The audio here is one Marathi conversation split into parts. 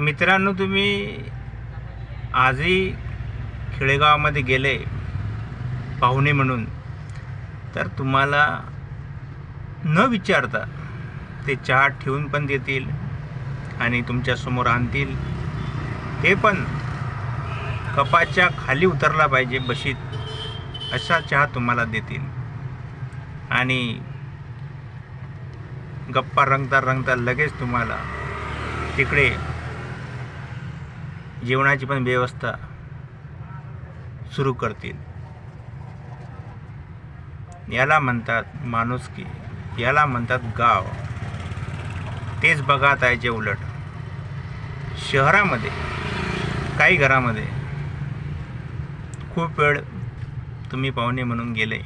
मित्रांनो तुम्ही आजही खेडेगावामध्ये गेले पाहुणे म्हणून. तर तुम्हाला न विचारता ते चहा ठेवून पण देतील आणि तुमच्यासमोर आणतील. ते पण कपाच्या खाली उतरला पाहिजे बशीत असा चहा तुम्हाला देतील. आणि गप्पा रंगता रंगता लगेच तुम्हाला तिकडे जेवणाची पण व्यवस्था सुरू करतील. याला म्हणतात माणुसकी याला म्हणतात गाव. तेच बघा जे उलट. शहरामध्ये काही घरामध्ये खूप वेळ तुम्ही पाहुणे म्हणून गेले.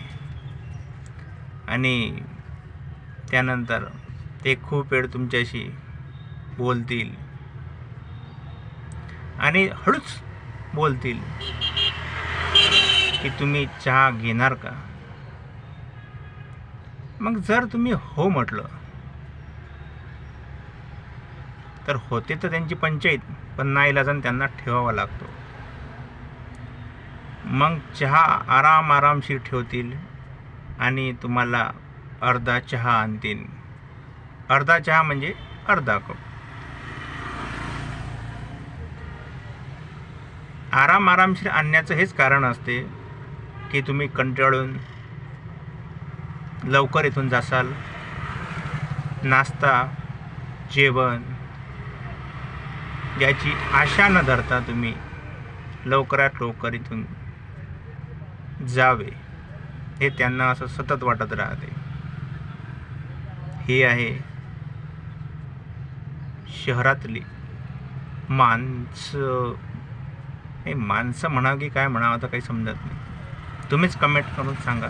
आणि त्यानंतर ते खूप वेळ तुमच्याशी बोलतील. आणि हळूच बोलतील की तुम्ही चहा घेणार का? मग जर तुम्ही हो म्हटलं तर होते तर त्यांची पंचायत पण नाईलाजान त्यांना ठेवावा लागतो. मग चहा आराम आरामशीर ठेवतील आणि तुम्हाला अर्धा चहा आणतील. अर्धा चहा म्हणजे अर्धा कप. आराम आरामशीर आणण्याचं हेच कारण असते की तुम्ही कंटाळून लवकर इथून जासाल. नाश्ता जेवण याची आशा न धरता तुम्ही लवकरात लवकर इथून जावे. हे त्यांना असं सतत वाटत राहते. ही आहे शहरातली माणसं हे माणसं म्हणावं की काय म्हणावं आता काही समजत नाही. तुम्हीच कमेंट करून सांगा.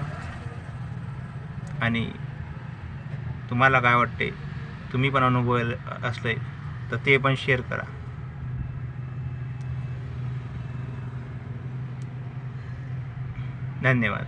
आणि तुम्हाला काय वाटते तुम्ही पण अनुभव असले तर ते पण शेअर करा. धन्यवाद.